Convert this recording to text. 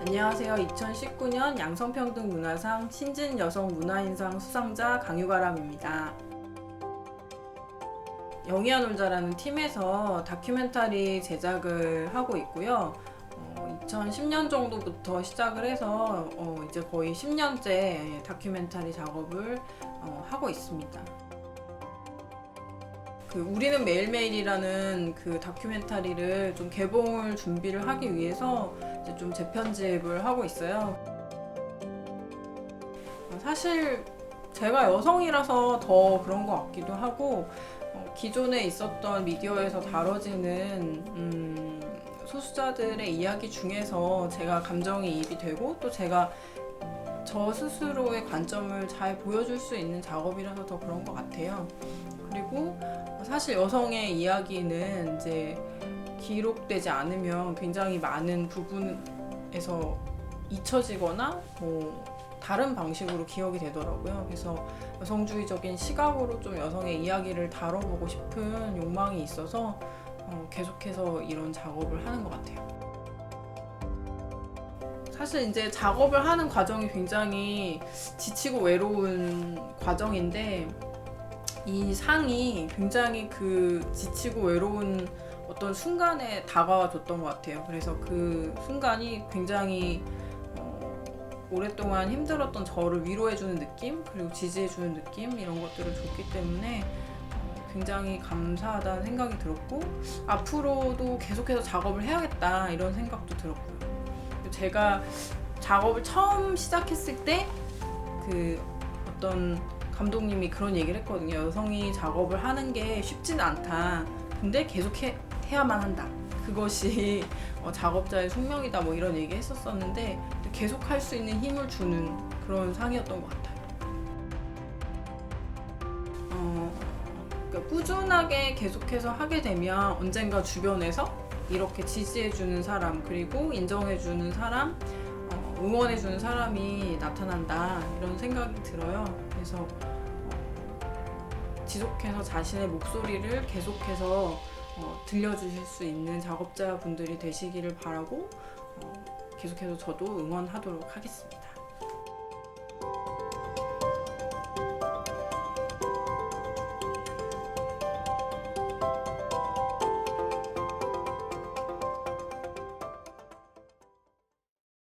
안녕하세요. 2019년 양성평등 문화상 신진 여성 문화인상 수상자 강유가람입니다. 영희야 놀자라는 팀에서 다큐멘터리 제작을 하고 있고요. 어, 2010년 정도부터 시작을 해서 어, 이제 거의 10년째 다큐멘터리 작업을 어, 하고 있습니다. 그 우리는 매일매일이라는 그 다큐멘터리를 좀 개봉을 준비를 하기 위해서 이제 좀 재편집을 하고 있어요. 어, 사실 제가 여성이라서 더 그런 것 같기도 하고 어, 기존에 있었던 미디어에서 다뤄지는 음, 소수자들의 이야기 중에서 제가 감정이 이입이 되고 또 제가 저 스스로의 관점을 잘 보여줄 수 있는 작업이라서 더 그런 것 같아요. 그리고 사실 여성의 이야기는 이제 기록되지 않으면 굉장히 많은 부분에서 잊혀지거나 뭐 다른 방식으로 기억이 되더라고요. 그래서 여성주의적인 시각으로 좀 여성의 이야기를 다뤄보고 싶은 욕망이 있어서 어, 계속해서 이런 작업을 하는 것 같아요. 사실 이제 작업을 하는 과정이 굉장히 지치고 외로운 과정인데 이 상이 굉장히 그 지치고 외로운 어떤 순간에 다가와 줬던 것 같아요. 그래서 그 순간이 굉장히 어, 오랫동안 힘들었던 저를 위로해주는 느낌, 그리고 지지해주는 느낌, 이런 것들을 줬기 때문에 어, 굉장히 감사하다는 생각이 들었고, 앞으로도 계속해서 작업을 해야겠다, 이런 생각도 들었고요. 그리고 제가 작업을 처음 시작했을 때, 그 어떤 감독님이 그런 얘기를 했거든요. 여성이 작업을 하는 게 쉽진 않다. 근데 계속 해, 해야만 한다. 그것이 어, 작업자의 숙명이다. 뭐 이런 얘기 했었었는데 계속 할 수 있는 힘을 주는 그런 상이었던 것 같아요. 어, 그러니까 꾸준하게 계속해서 하게 되면 언젠가 주변에서 이렇게 지지해주는 사람 그리고 인정해주는 사람 어, 응원해주는 사람이 나타난다 이런 생각이 들어요. 그래서 어, 지속해서 자신의 목소리를 계속해서 어, 들려주실 수 있는 작업자분들이 되시기를 바라고 어, 계속해서 저도 응원하도록 하겠습니다.